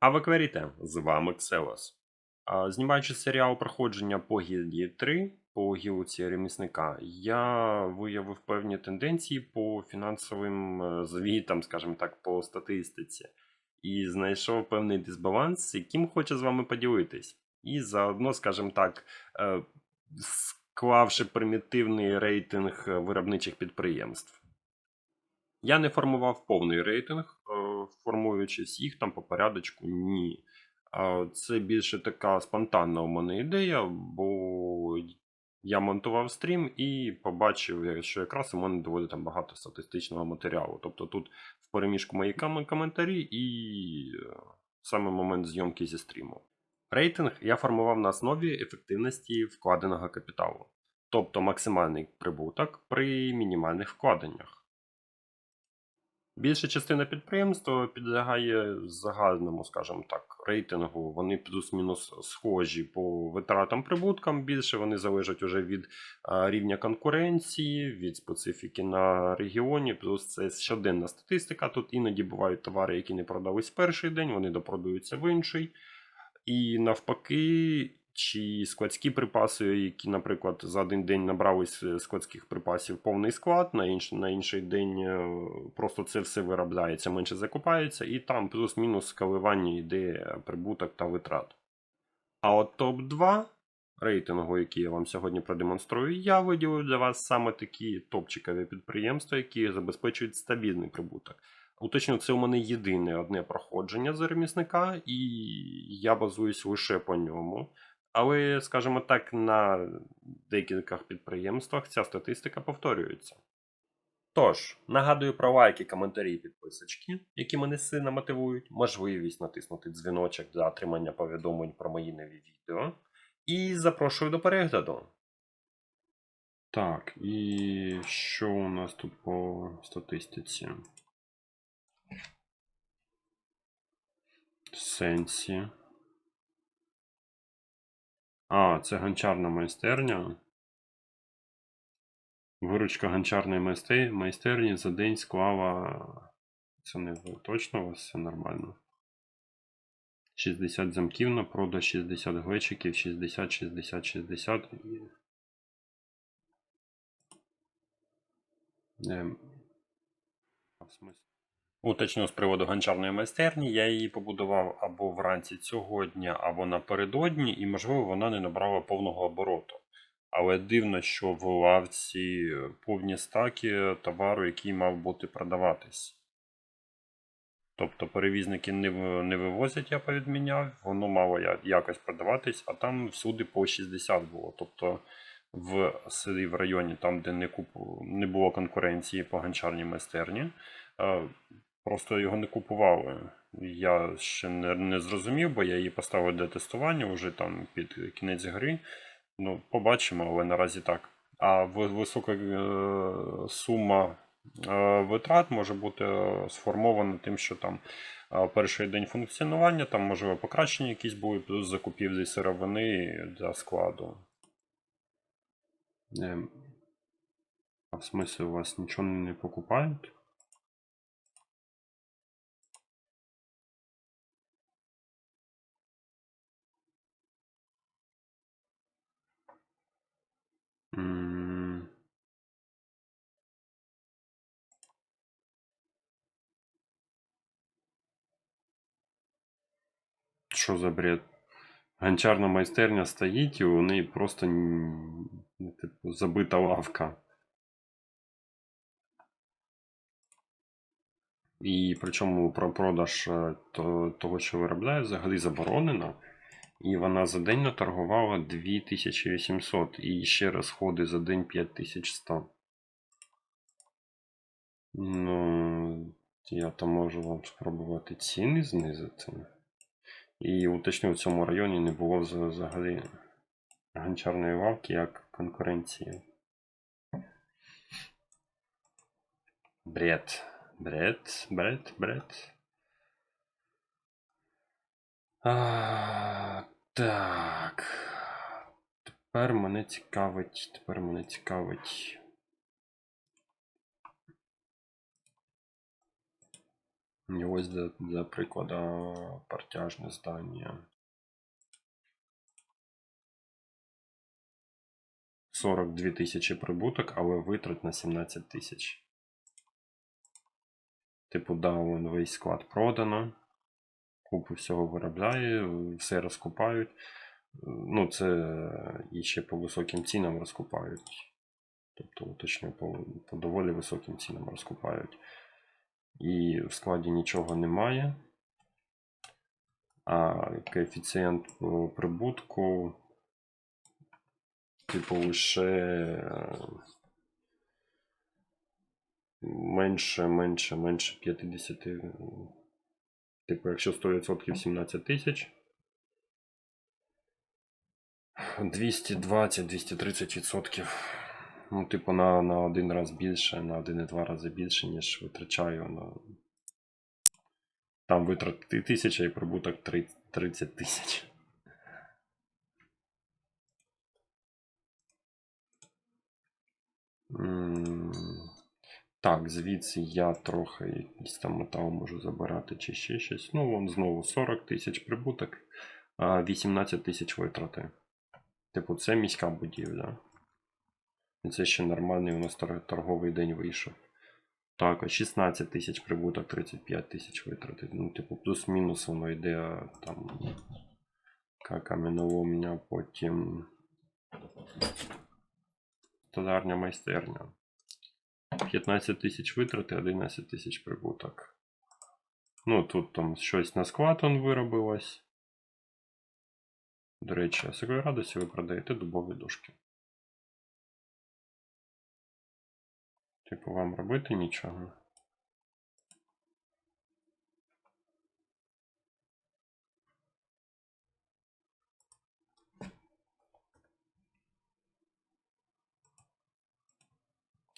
А ви кверіте, з вами Ксевос. А, Знімаючи серіал проходження по гільдії 3 по гілці ремісника, я виявив певні тенденції по фінансовим е, звітам, скажімо так, по статистиці, і знайшов певний дисбаланс, яким хочу з вами поділитись. І заодно, скажімо так, е, склавши примітивний рейтинг е, виробничих підприємств. Я не формував повний рейтинг, формуючись їх там по порядочку, ні. Це більше така спонтанна у мене ідея, бо я монтував стрім і побачив, що якраз у мене доволі там багато статистичного матеріалу. Тобто тут в переміжку мої коментарі і е, саме момент зйомки зі стріму. Рейтинг я формував на основі ефективності вкладеного капіталу, тобто максимальний прибуток при мінімальних вкладеннях. Більша частина підприємства підлягає загальному, скажімо так, рейтингу. Вони плюс-мінус схожі по витратам прибуткам. Більше вони залежать уже від рівня конкуренції, від специфіки на регіоні. Плюс це щоденна статистика. Тут іноді бувають товари, які не продались в перший день, вони допродаються в інший. І навпаки, чи складські припаси, які, наприклад, за один день набрались е, складських припасів повний склад, на інший, на інший день е, просто це все виробляється, менше закупається, і там плюс-мінус коливання йде прибуток та витрат. А от топ-2 рейтингу, який я вам сьогодні продемонструю, я виділив для вас саме такі топчикові підприємства, які забезпечують стабільний прибуток. Уточню, це у мене єдине одне проходження за ремісника, і я базуюсь лише по ньому. Але, скажімо так, на декількох підприємствах ця статистика повторюється. Тож, нагадую про лайки, коментарі і підписочки, які мене сильно мотивують, можливість натиснути дзвіночок для отримання повідомлень про мої нові відео. І запрошую до перегляду. Так, і що у нас тут по статистиці? Сенсі. А, це гончарна майстерня. Виручка гончарної майсте- майстерні за день склала. Це не. Точно у вас все нормально? 60 замків на продаж, 60 глечиків, 60, 60, 60. і- Уточню з приводу гончарної майстерні, я її побудував або вранці цього дня, або напередодні, і, можливо, вона не набрала повного обороту. Але дивно, що в лавці повні стаки товару, який мав бути продаватись. Тобто перевізники не, не вивозять, я повідміняв, воно мало якось продаватись, а там всюди по 60 було. Тобто в селі в районі, там, де не, купу, не було конкуренції по гончарній майстерні, е, просто його не купували. Я ще не, не зрозумів, бо я її поставив для тестування вже там під кінець гри. Ну, побачимо, але наразі так. А висока е, сума е, витрат може бути е, сформована тим, що там перший день функціонування, там можливо покращення якісь були, плюс закупівлі сировини для складу. Ем, А в смысле у вас нічого не покупають? Що за бред? Гончарна майстерня стоїть, і у неї просто ну, типу, забита лавка. І причому про продаж е, того, що виробляє, взагалі заборонено. І вона за день наторгувала 2800 і ще розходи за день 5100. Ну, я то можу вам спробувати ціни знизити. І уточню, в цьому районі не було взагалі гончарної лавки як конкуренції. Бред. Бред, бред, бред. А, так. Тепер мене цікавить. Тепер мене цікавить. І ось для, для прикладу партяжне здання. 42 тисячі прибуток, але витрат на 17 тисяч. Типу, да, вон весь склад продано. Купу всього виробляє, все розкупають. Ну, це і ще по високим цінам розкупають. Тобто, уточню, по, по доволі високим цінам розкупають. І в складі нічого немає. А коефіцієнт е, прибутку, типу, лише е, менше, менше, менше 50. е, Типу, якщо 100% 17 тисяч. 220-230%. Ну, типу, на, на один раз більше, на 1,2 рази більше, ніж витрачаю на. Там витрати тисяча і прибуток 30 тисяч. Так, звідси я трохи якийсь там метал можу забирати чи ще щось. Ну, вон знову 40 тисяч прибуток, а 18 тисяч витрати. Типу, це міська будівля. І це ще нормальний у нас торговий день вийшов. Так, а 16 тисяч прибуток, 35 тисяч витрати. Ну, типу, плюс-мінус воно йде там. Ка- Кам'яноломня, потім. Столярня майстерня. 15 тисяч витрати, 11 тисяч прибуток. Ну, тут там щось на склад он виробилось. До речі, а радості ви продаєте дубові дошки? Типу, вам робити нічого.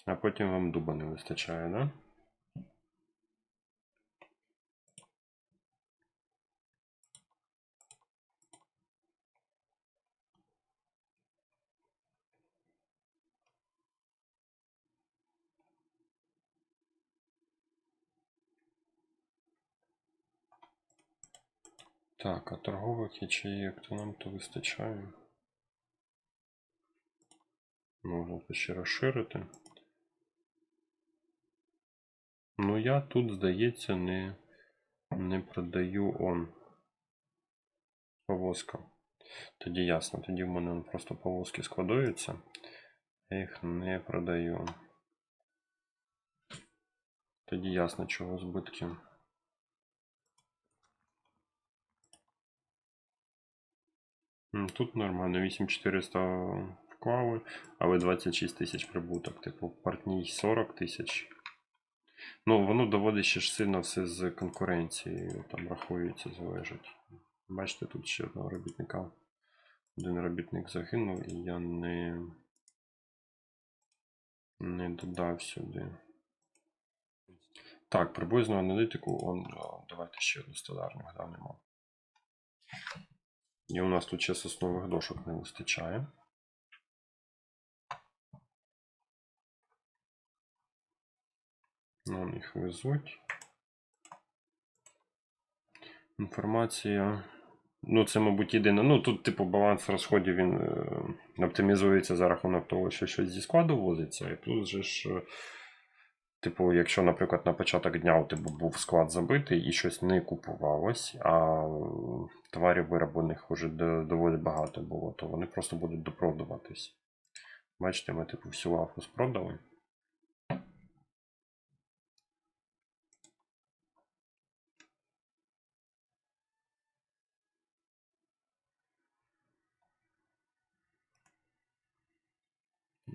А потім вам дуба не вистачає, да? Так, а торгових ячеїк то нам то вистачає. Можна це ще розширити. Ну, я тут, здається, не, не продаю он повозка. Тоді ясно, тоді в мене он просто повозки складуються. Я їх не продаю. Тоді ясно, чого збитки. Тут нормально, 8400 вклали, але 26 тисяч прибуток. Типу, партній 40 тисяч. Ну, воно доводить ще ж сильно все з конкуренцією, там рахується, залежить. Бачите, тут ще одного робітника. Один робітник загинув, і я не, не додав сюди. Так, приблизно аналітику, он, давайте ще одну столярну глянемо. І у нас тут ще соснових дошок не вистачає. Нам їх везуть. Інформація. Ну, це, мабуть, єдине. Ну, тут, типу, баланс розходів він е, оптимізується за рахунок того, що щось зі складу возиться. І тут же ж, е, типу, якщо, наприклад, на початок дня у тебе був склад забитий і щось не купувалось, а товарів вироблених вже доволі багато було, то вони просто будуть допродаватись. Бачите, ми, типу, всю лавку спродали.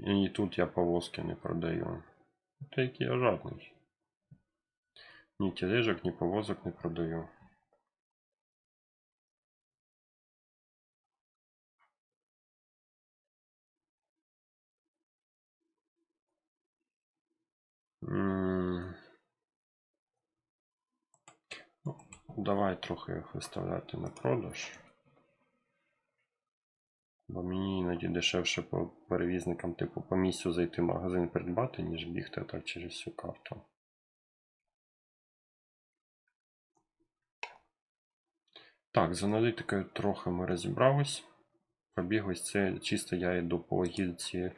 І тут я повозки не продаю. Та який я жадний. Ні тележок, ні повозок не продаю. Ну, Давай трохи їх виставляти на продаж. Бо мені іноді дешевше по перевізникам, типу, по місцю зайти в магазин придбати, ніж бігти так через всю карту. Так, з аналітикою трохи ми розібрались. Пробіглись це чисто я йду по гілці,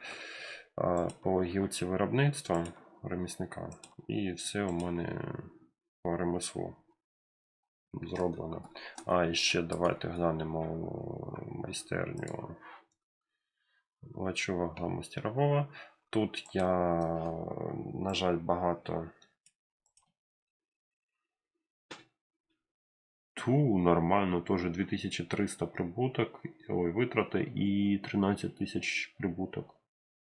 по гілці виробництва ремісника, і все у мене по ремеслу зроблено. А, і ще давайте глянемо майстерню Лачувага мастерового. Тут я, на жаль, багато. Ту, нормально, теж 2300 прибуток, ой, витрати і 13 тисяч прибуток.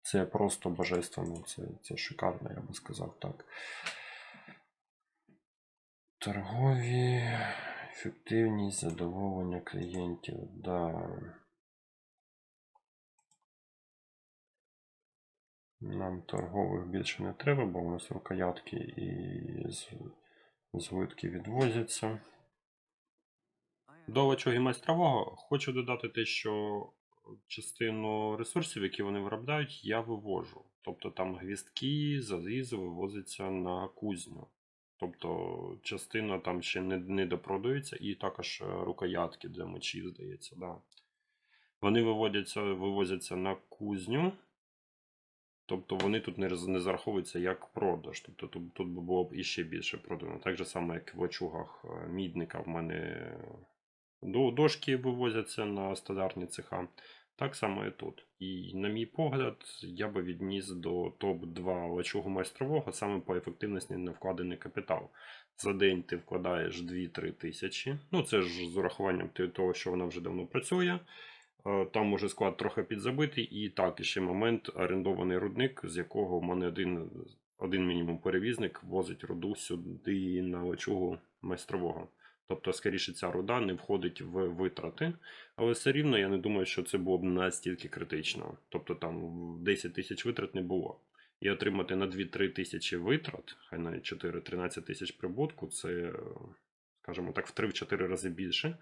Це просто божественно, це, це шикарно, я би сказав так. Торгові, ефективність, задоволення клієнтів, да. Нам торгових більше не треба, бо у нас рукоятки і з- злитки відвозяться. До лачуги майстрового хочу додати те, що частину ресурсів, які вони виробляють, я вивожу. Тобто там гвіздки, залізо вивозиться на кузню. Тобто частина там ще не, не допродується, і також е, рукоятки для мечів, здається. Да. Вони виводяться, вивозяться на кузню. Тобто вони тут не, не зараховуються як продаж. Тобто тут, тут було б іще більше продано. Так же само, як в очугах е, мідника в мене дошки вивозяться на стандартні цеха. Так само і тут. І, на мій погляд, я би відніс до топ-2 лачугу майстрового саме по ефективності на вкладений капітал. За день ти вкладаєш 2-3 тисячі. Ну, це ж з урахуванням того, що вона вже давно працює. Е, Там може склад трохи підзабитий, і так, і ще момент орендований рудник, з якого в мене один, один мінімум перевізник возить руду сюди на лачугу майстрового. Тобто, скоріше, ця руда не входить в витрати, але все рівно я не думаю, що це було б настільки критично. Тобто там 10 тисяч витрат не було. І отримати на 2-3 тисячі витрат, хай навіть 4-13 тисяч прибутку, це, скажімо так, в 3-4 рази більше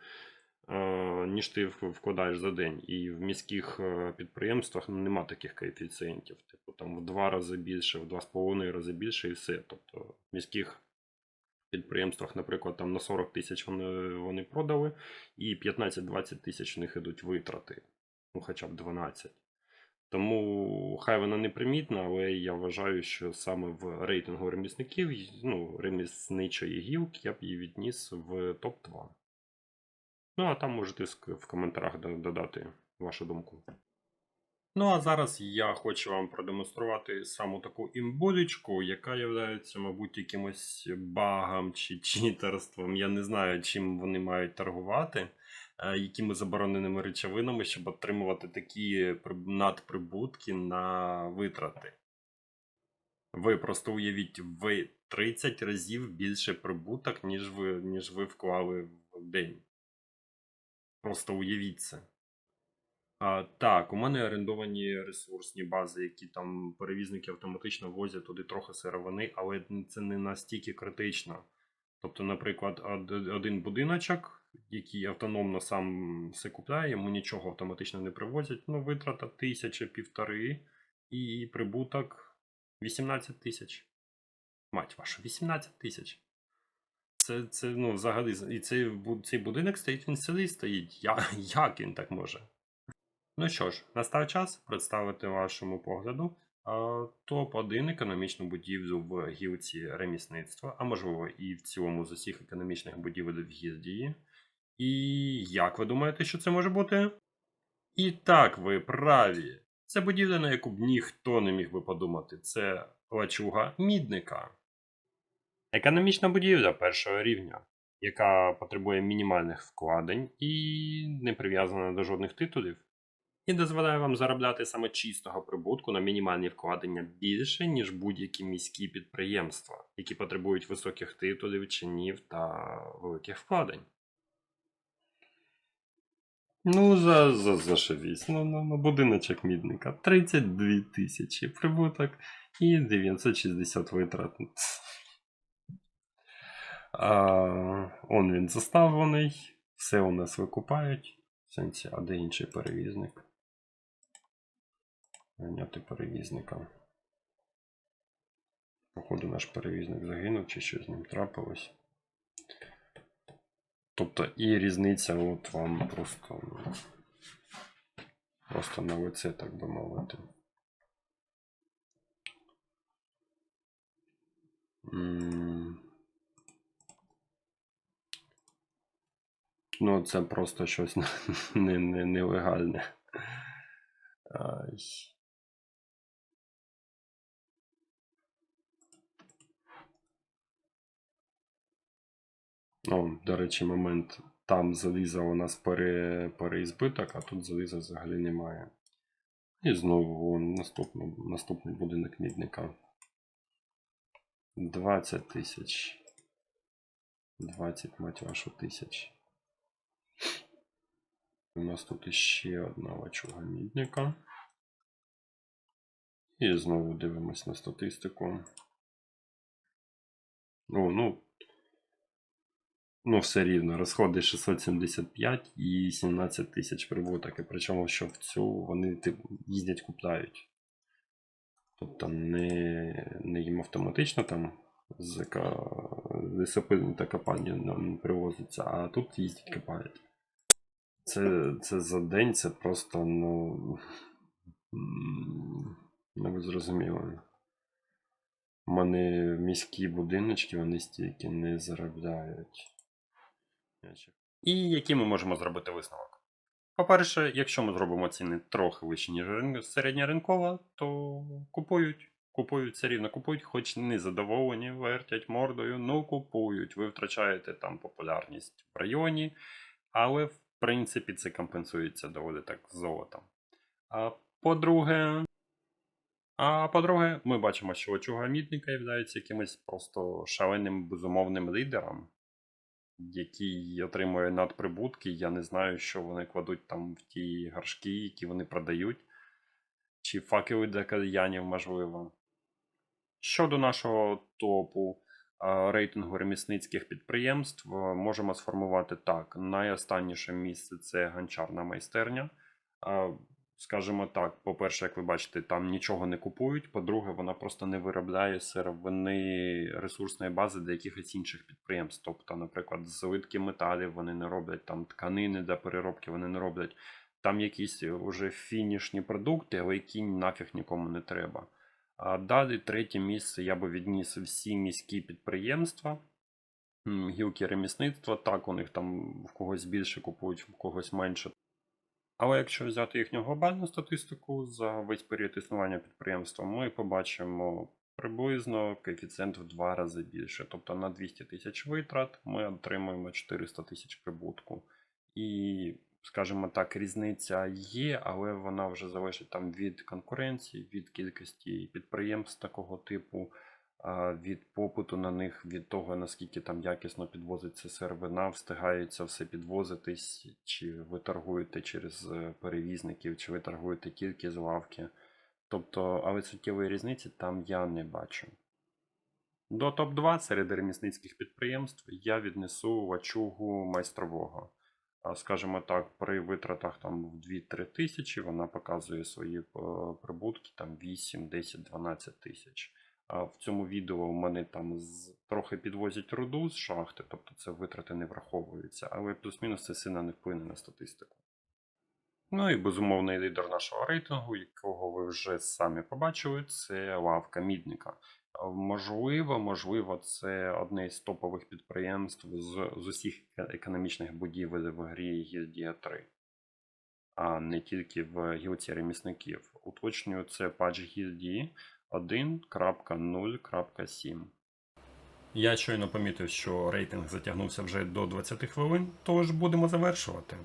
е, ніж ти вкладаєш за день. І в міських е, підприємствах нема таких коефіцієнтів. Типу там в два рази більше, в два з половиною рази більше і все. Тобто в міських підприємствах, наприклад, там на 40 тисяч вони, вони продали, і 15-20 тисяч в них ідуть витрати. Ну, хоча б 12. Тому хай вона не примітна, але я вважаю, що саме в рейтингу ремісників, ну, ремісничої гілки, я б її відніс в топ-2. Ну, а там можете в коментарях додати вашу думку. Ну, а зараз я хочу вам продемонструвати саму таку імболічку, яка є, мабуть, якимось багом чи читерством. Я не знаю, чим вони мають торгувати, е, якими забороненими речовинами, щоб отримувати такі надприбутки на витрати. Ви просто уявіть, ви 30 разів більше прибуток, ніж ви, ніж ви вклали в день. Просто уявіть це. А, так, у мене орендовані ресурсні бази, які там перевізники автоматично возять туди трохи сировини, але це не настільки критично. Тобто, наприклад, один будиночок, який автономно сам все купляє, йому нічого автоматично не привозять. Ну, витрата тисяча півтори і прибуток 18 тисяч. Мать вашу, 18 тисяч. Це, це ну, взагалі, і цей, цей будинок стоїть, він селі стоїть. Я, як він так може? Ну що ж, настав час представити вашому погляду топ-1 економічну будівлю в гілці ремісництва, а можливо і в цілому з усіх економічних будівель в гільдії. І як ви думаєте, що це може бути? І так, ви праві. Це будівля, на яку б ніхто не міг би подумати. Це лачуга мідника. Економічна будівля першого рівня, яка потребує мінімальних вкладень і не прив'язана до жодних титулів. І дозволяє вам заробляти саме чистого прибутку на мінімальні вкладення більше, ніж будь-які міські підприємства, які потребують високих титулів, чинів та великих вкладень. Ну, за, за, зашивісь. Ну, ну, ну, будиночок мідника. 32 тисячі прибуток і 960 витрат. А, он він заставлений, все у нас викупають. В сенсі, а де інший перевізник? Наняти перевізника. Походу, наш перевізник загинув, чи що з ним трапилось. Тобто і різниця от вам просто, просто на лице, так би мовити. Ну, це просто щось не, не, О, до речі, момент. Там заліза у нас пере, переізбиток, а тут заліза взагалі немає. І знову наступний, наступний будинок мідника. 20 тисяч. 20, мать вашу, тисяч. У нас тут іще одна лачуга мідника. І знову дивимось на статистику. О, ну, ну, все рівно. Розходи 675 і 17 тисяч прибуток. І причому, що в цю вони типу, їздять, купляють. Тобто не, не їм автоматично там з ка- та копання привозиться, а тут їздять копають. Це, це за день, це просто, ну. м, Ну, ви зрозуміли. У мене міські будиночки, вони стільки не заробляють. І який ми можемо зробити висновок? По-перше, якщо ми зробимо ціни трохи вищі, ніж рин- середня ринкова, то купують. Купують все рівно купують, хоч не задоволені, вертять мордою, ну купують. Ви втрачаєте там популярність в районі, але в принципі це компенсується доволі так золотом. А по-друге, а по-друге, ми бачимо, що очуга мідника є якимось просто шаленим безумовним лідером, який отримує надприбутки. Я не знаю, що вони кладуть там в ті горшки, які вони продають, чи факели для кальянів, можливо. Щодо нашого топу рейтингу ремісницьких підприємств, можемо сформувати так: найостанніше місце це гончарна майстерня. Скажімо так, по-перше, як ви бачите, там нічого не купують. По-друге, вона просто не виробляє сировини ресурсної бази для якихось інших підприємств. Тобто, наприклад, злитки металів вони не роблять, там тканини для переробки вони не роблять. Там якісь вже фінішні продукти, але які нафіг нікому не треба. А далі третє місце я би відніс всі міські підприємства. Гілки ремісництва, так, у них там в когось більше купують, в когось менше. Але якщо взяти їхню глобальну статистику за весь період існування підприємства, ми побачимо приблизно коефіцієнт в два рази більше. Тобто на 200 тисяч витрат ми отримуємо 400 тисяч прибутку. І, скажімо так, різниця є, але вона вже залежить там від конкуренції, від кількості підприємств такого типу, від попиту на них, від того, наскільки там якісно підвозиться сировина, встигається все підвозитись, чи ви торгуєте через е, перевізників, чи ви торгуєте тільки з лавки. Тобто, але суттєвої різниці там я не бачу. До топ-2 серед ремісницьких підприємств я віднесу лачугу майстрового. Скажімо так, при витратах там в 2-3 тисячі вона показує свої е, прибутки там 8, 10, 12 тисяч. В цьому відео у мене там з, трохи підвозять руду з шахти, тобто це витрати не враховуються, але плюс-мінус це сильно не вплине на статистику. Ну і безумовний лідер нашого рейтингу, якого ви вже самі побачили, це лавка мідника. Можливо, можливо, це одне із топових підприємств з, з усіх е- економічних будівель в грі Гільдія 3, а не тільки в гілці ремісників. Уточнюю, це патч гільдії 1.0.7. Я щойно помітив, що рейтинг затягнувся вже до 20 хвилин, тож будемо завершувати.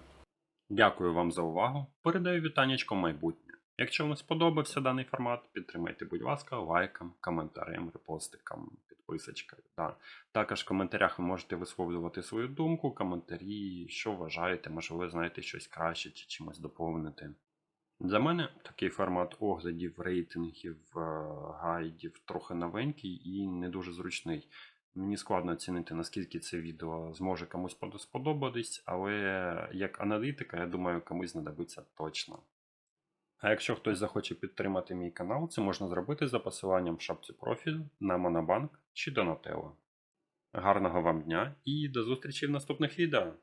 Дякую вам за увагу. Передаю вітаннячко майбутнє. Якщо вам сподобався даний формат, підтримайте, будь ласка, лайком, коментарем, репостиком, підписочкою. Да. Також в коментарях ви можете висловлювати свою думку, коментарі, що вважаєте, можливо, знаєте щось краще чи чимось доповнити. Для мене такий формат оглядів, рейтингів, е, гайдів трохи новенький і не дуже зручний. Мені складно оцінити, наскільки це відео зможе комусь сподобатись, але як аналітика, я думаю, комусь знадобиться точно. А якщо хтось захоче підтримати мій канал, це можна зробити за посиланням в шапці профілю на Монобанк чи Donatello. Гарного вам дня і до зустрічі в наступних відео.